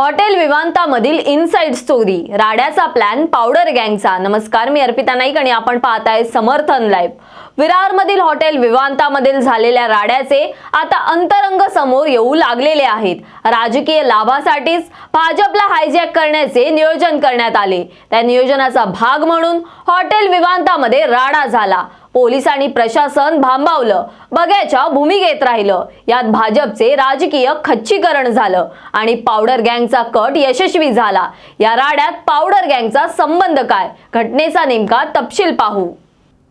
Hotel विवांतामधील inside story राड्याचा plan powder गँगचा. नमस्कार मी अर्पिता नाईक आणि आपण पाहताय समर्थन लाईव्ह. विरारमधील हॉटेल विवांतामधील झालेल्या राड्याचे आता अंतरंग समोर येऊ लागलेले आहेत. राजकीय लाभासाठीच भाजपला हायजॅक करण्याचे नियोजन करण्यात आले. त्या नियोजनाचा भाग म्हणून हॉटेल विवांतामध्ये राडा झाला. पोलीस आणि प्रशासन भांबावलं. बघ्याच्या भूमिकेत राहिलं. यात भाजपचे राजकीय खच्चीकरण झालं आणि पावडर गँगचा कट यशस्वी झाला. या राड्यात पावडर गँगचा संबंध काय? घटनेचा नेमका तपशील पाहू.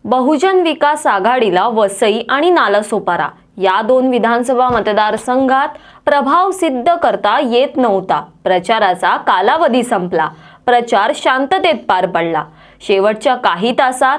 बहुजन विकास आघाडीला वसई आणि नालासोपारा या दोन विधानसभा मतदारसंघात प्रभाव सिद्ध करता येत नव्हता. प्रचाराचा कालावधी संपला. प्रचार शांततेत पार पडला. शेवटच्या काही तासात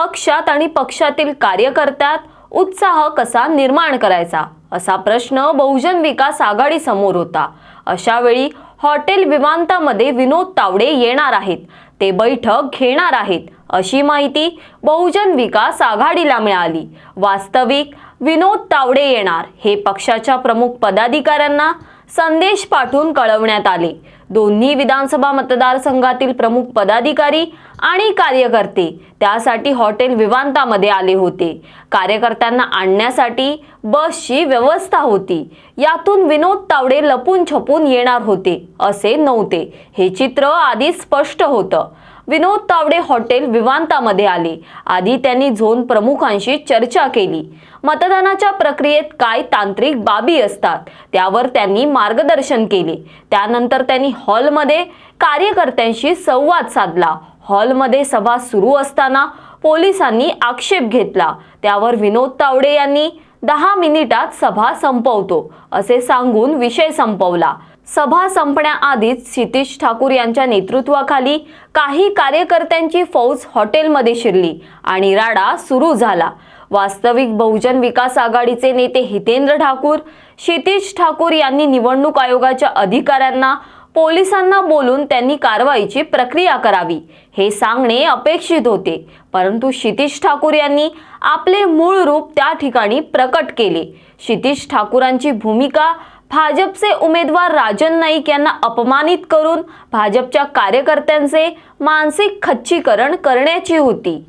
पक्षात आणि पक्षातील कार्यकर्त्यात उत्साह कसा निर्माण करायचा? असा प्रश्न बहुजन विकास आघाडी समोर होता. अशा वेळी हॉटेल विमानतामध्ये विनोद तावडे येणार आहेत. ते बैठक घेणार आहेत अशी माहिती बहुजन विकास आघाडीला मिळाली. वास्तविक विनोद तावडे येणार हे पक्षाच्या प्रमुख पदाधिकाऱ्यांना संदेश पाठवून कळवण्यात आले. दोन्ही विधानसभा मतदारसंघातील प्रमुख पदाधिकारी आणि कार्यकर्ते त्यासाठी हॉटेल विवांतामध्ये आले होते. कार्यकर्त्यांना आणण्यासाठी बसची व्यवस्था होती. यातून विनोद तावडे लपून छपून येणार होते असे नव्हते. हे चित्र आधी स्पष्ट होतं. विनोद तावडे हॉटेल विवांतामध्ये आले. आधी त्यांनी झोन प्रमुखांशी चर्चा केली. मतदानाच्या प्रक्रियेत काय तांत्रिक बाबी असतात त्यावर त्यांनी मार्गदर्शन केले. त्यानंतर त्यांनी हॉलमध्ये कार्यकर्त्यांशी संवाद साधला. हॉलमध्ये सभा सुरू असताना पोलिसांनी आक्षेप घेतला. त्यावर विनोद तावडे यांनी दहा मिनिटात सभा संपवतो असे सांगून विषय संपवला. सभा संपण्याआधीच क्षितिश ठाकूर यांच्या नेतृत्वाखाली काही कार्यकर्त्यांची फौज हॉटेलमध्ये शिरली आणि राडा सुरू झाला. वास्तविक बहुजन विकास आघाडीचे नेते हितेंद्र ठाकूर क्षितिश ठाकूर यांनी निवडणूक आयोगाच्या अधिकाऱ्यांना पोलिसांना बोलून त्यांनी कारवाईची प्रक्रिया करावी. हे सांगणे अपेक्षित होते. परंतु क्षितिश ठाकूर यांनी आपले मूळ रूप त्या ठिकाणी प्रकट केले. क्षितिश ठाकूरांची भूमिका भाजपचे उमेदवार राजन नाईक यांना अपमानित करून भाजपच्या कार्यकर्त्यांचे मानसिक खच्चीकरण करण्याची होती.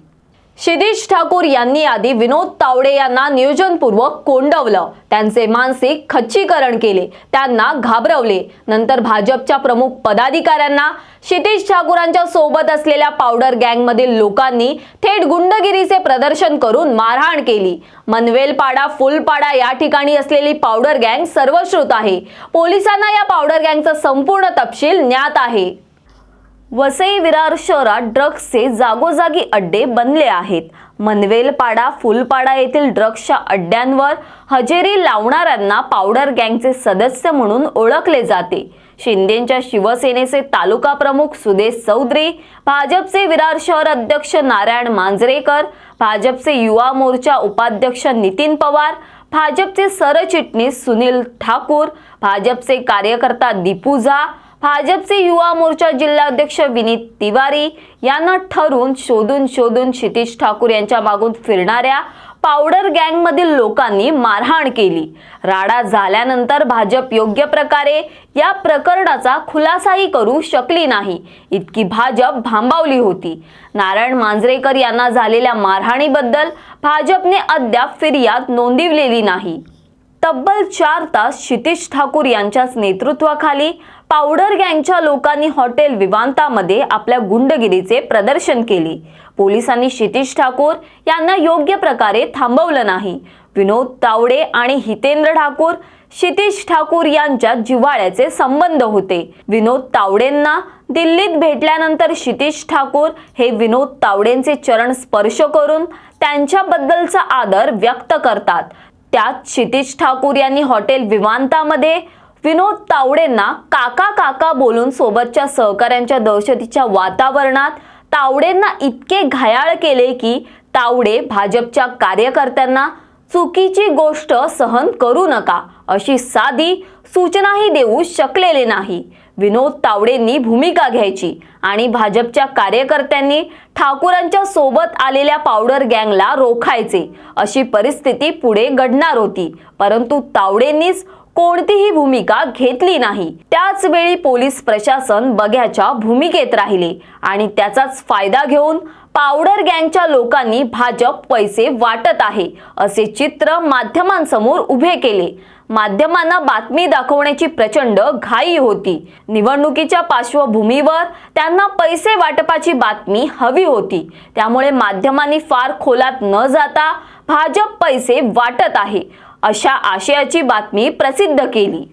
शिरीष ठाकूर यांनी आधी विनोद तावडे यांना नियोजनपूर्वक कोंडवलं. त्यांचे मानसिक खच्चीकरण केले. त्यांना घाबरवले. नंतर भाजपच्या प्रमुख पदाधिकाऱ्यांना क्षितिश ठाकूरांच्या सोबत असलेल्या पावडर गँगमधील लोकांनी थेट गुंडगिरीचे प्रदर्शन करून मारहाण केली. मनवेलपाडा फुलपाडा या ठिकाणी असलेली पावडर गँग सर्वश्रुत आहे. पोलिसांना या पावडर गँगचा संपूर्ण तपशील ज्ञात आहे. वसई विरार शहरात ड्रग्सचे जागोजागी अड्डे बनले आहेत. मनवेलपाडा फुलपाडा येथील ड्रग्सच्या अड्ड्यांवर हजेरी लावणाऱ्यांना पावडर गँगचे सदस्य म्हणून ओळखले जाते. शिंदेच्या शिवसेनेचे तालुका प्रमुख सुदेश चौधरी भाजपचे विरार शहर अध्यक्ष नारायण मांजरेकर भाजपचे युवा मोर्चा उपाध्यक्ष नितीन पवार भाजपचे सरचिटणीस सुनील ठाकूर भाजपचे कार्यकर्ता दीपू झा भाजपचे युवा मोर्चा जिल्हाध्यक्ष विनीत तिवारी यांना ठरून शोधून शोधून क्षितिश ठाकूर यांच्या मागून फिरणाऱ्या पावडर गँगमधील लोकांनी मारहाण केली. राडा झाल्यानंतर भाजप योग्य प्रकारे या प्रकरणाचा खुलासाही करू शकली नाही. इतकी भाजप भांबावली होती. नारायण मांजरेकर यांना झालेल्या मारहाणीबद्दल भाजपने अद्याप फिर्याद नोंदवलेली नाही. तब्बल चार तास क्षितिश ठाकूर यांच्याच नेतृत्वाखाली पावडर गँगच्या लोकांनी हॉटेल विवांतामध्ये आपल्या गुंडगिरीचे प्रदर्शन केले. पोलिसांनी क्षितिश ठाकूर यांना योग्य प्रकारे थांबवलं नाही. विनोद तावडे आणि हितेंद्र ठाकूर क्षितिश ठाकूर यांच्यात जिव्हाळ्याचे संबंध होते. विनोद तावडेंना दिल्लीत भेटल्यानंतर क्षितिश ठाकूर हे विनोद तावडेंचे चरण स्पर्श करून त्यांच्याबद्दलचा आदर व्यक्त करतात. त्यात क्षितिश ठाकूर यांनी हॉटेल विमानतामध्ये विनोद तावडेंना काका काका बोलून सोबतच्या सहकाऱ्यांच्या दहशतीच्या वातावरणात तावडेंना इतके घायाळ केले की तावडे भाजपच्या कार्यकर्त्यांना चुकीची गोष्ट सहन करू नका अशी साधी सूचनाही देऊ शकलेले नाही. विनोद तावडेंनी भूमिका घ्यायची आणि भाजपच्या कार्यकर्त्यांनी ठाकूरांच्या सोबत आलेल्या पावडर गँगला रोखायचे अशी परिस्थिती पुढे घडणार होती. परंतु तावडेंनीच कोणतीही भूमिका घेतली नाही. त्याच वेळी पोलीस प्रशासन बघ्याच्या भूमिकेत राहिले आणि त्याचाच फायदा घेऊन पावडर गँगच्या लोकांनी भाजप पैसे वाटत आहे असे चित्र माध्यमांसमोर उभे केले. माध्यमांना बातमी दाखवण्याची प्रचंड घाई होती. निवडणुकीच्या पार्श्वभूमीवर त्यांना पैसे वाटपाची बातमी हवी होती. त्यामुळे माध्यमांनी फार खोलात न जाता भाजप पैसे वाटत आहे अशा आशयाची बातमी प्रसिद्ध केली.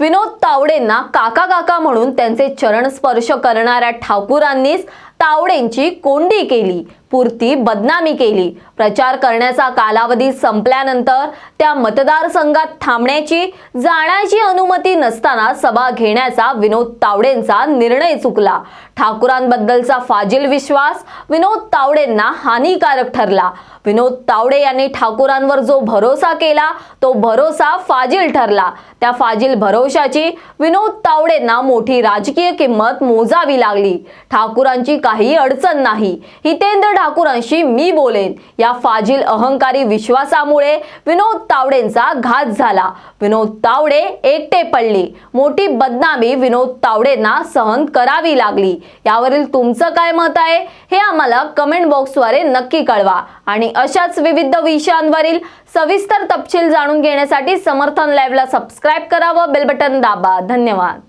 विनोद तावडेंना काका काका म्हणून त्यांचे चरण स्पर्श करणाऱ्या ठाकूरांनीच तावडेंची कोंडी केली पुरती बदनामी केली. प्रचार करण्याचा कालावधी संपल्यानंतर त्या मतदारसंघात थांबण्याची जाण्याची अनुमती नसताना सभा घेण्याचा विनोद तावडेंचा निर्णय चुकला. ठाकूरांबद्दलचा फाजील विश्वास विनोद तावडेंना हानिकारक ठरला. विनोद तावडे यांनी ठाकूरांवर जो भरोसा केला तो भरोसा फाजील ठरला. त्या फाजील भरोशाची विनोद तावडेंना मोठी राजकीय किंमत मोजावी लागली. ठाकूरांची काही अडचण नाही. हितेंद्र ठाकूरांशी मी बोलेन. या फाजील अहंकारी विश्वासामुळे विनोद तावडेंचा घात झाला. विनोद तावडे एकटे पडले. मोठी बदनामी विनोद तावडेंना सहन करावी लागली. यावरील तुमचं काय मत आहे हे आम्हाला कमेंट बॉक्सद्वारे नक्की कळवा. आणि अशाच विविध विषयांवरील सविस्तर तपशील जाणून घेण्यासाठी समर्थन लाईव्हला सबस्क्राईब करा व बेल बटन दाबा. धन्यवाद.